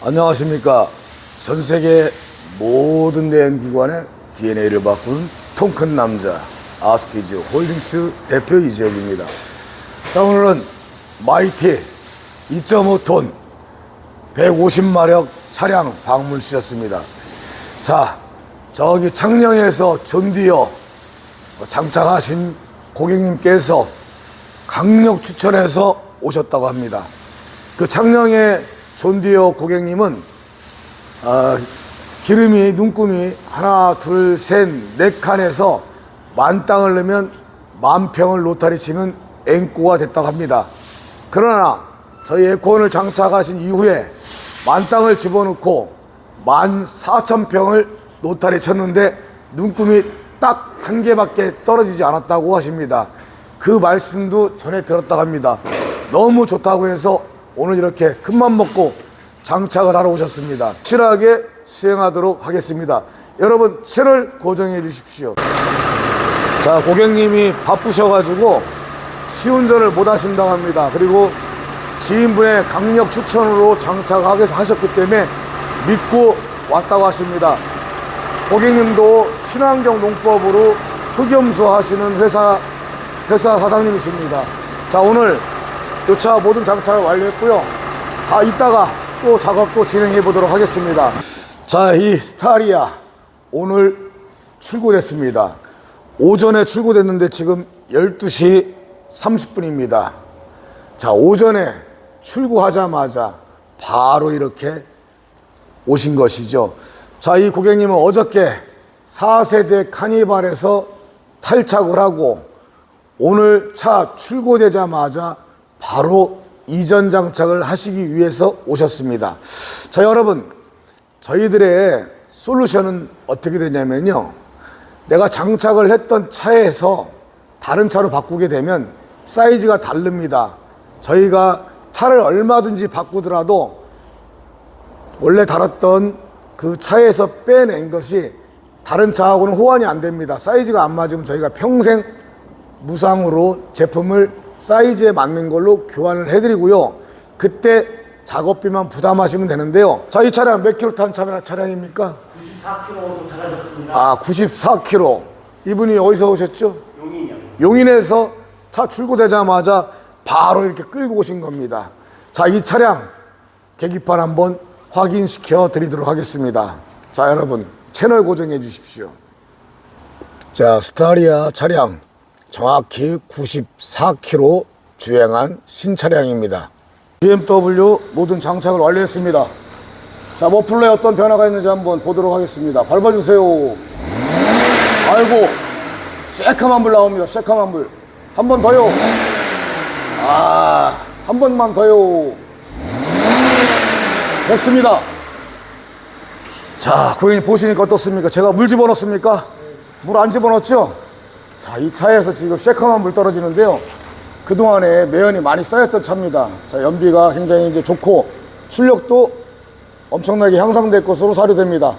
안녕하십니까. 전 세계 모든 대행기관의 DNA를 바꾸는 통큰 남자, 아스티즈 홀딩스 대표 이재혁입니다. 자, 오늘은 마이티 2.5톤 150마력 차량 방문 주셨습니다. 자, 저기 창녕에서 존디어 장착하신 고객님께서 강력 추천해서 오셨다고 합니다. 그 창녕의 존디어 고객님은 아, 기름이 눈금이 하나 둘 셋 네 칸에서 만 땅을 넣으면 만 평을 로타리 치는 앵꼬가 됐다고 합니다. 그러나 저희 에코원을 장착하신 이후에 만 땅을 집어넣고 만 사천 평을 로타리 쳤는데 눈금이 딱 한 개밖에 떨어지지 않았다고 하십니다. 그 말씀도 전에 들었다고 합니다. 너무 좋다고 해서 오늘 이렇게 큰맘 먹고 장착을 하러 오셨습니다. 실하게 수행하도록 하겠습니다. 여러분 채널 고정해 주십시오. 자 고객님이 바쁘셔가지고 시운전을 못 하신다고 합니다. 그리고 지인분의 강력 추천으로 장착하게 하셨기 때문에 믿고 왔다고 하십니다. 고객님도 친환경 농법으로 흑염소 하시는 회사 회사 사장님이십니다. 자 오늘 이차 모든 장착을 완료했고요. 아 이따가 또 작업도 진행해 보도록 하겠습니다. 자 이 스타리아 오늘 출고됐습니다. 오전에 출고됐는데 지금 12시 30분입니다. 자 오전에 출고하자마자 바로 이렇게 오신 것이죠. 자, 이 고객님은 어저께 4세대 카니발에서 탈착을 하고 오늘 차 출고되자마자 바로 이전 장착을 하시기 위해서 오셨습니다. 자, 여러분, 저희들의 솔루션은 어떻게 되냐면요. 내가 장착을 했던 차에서 다른 차로 바꾸게 되면 사이즈가 다릅니다. 저희가 차를 얼마든지 바꾸더라도 원래 달았던 그 차에서 빼낸 것이 다른 차하고는 호환이 안 됩니다. 사이즈가 안 맞으면 저희가 평생 무상으로 제품을 사이즈에 맞는 걸로 교환을 해드리고요. 그때 작업비만 부담하시면 되는데요. 자, 이 차량 몇 킬로 탄 차량, 차량입니까? 94km 달아졌습니다. 아, 94킬로. 이분이 어디서 오셨죠? 용인이요. 용인에서 차 출고되자마자 바로 이렇게 끌고 오신 겁니다. 자, 이 차량 계기판 한번 확인시켜 드리도록 하겠습니다. 자, 여러분 채널 고정해 주십시오. 자, 스타리아 차량 정확히 94km 주행한 신차량입니다. BMW 모든 장착을 완료했습니다. 자, 머플러에 어떤 변화가 있는지 한번 보도록 하겠습니다. 밟아주세요. 아이고, 새카만 불 나옵니다. 새카만 불. 한 번 더요. 아, 한 번만 더요. 됐습니다. 자, 고객님 보시니까 어떻습니까? 제가 물 집어넣습니까? 물 안 집어넣었죠? 자, 이 차에서 지금 새카만 물 떨어지는데요. 그동안에 매연이 많이 쌓였던 차입니다. 자, 연비가 굉장히 이제 좋고 출력도 엄청나게 향상될 것으로 사료됩니다.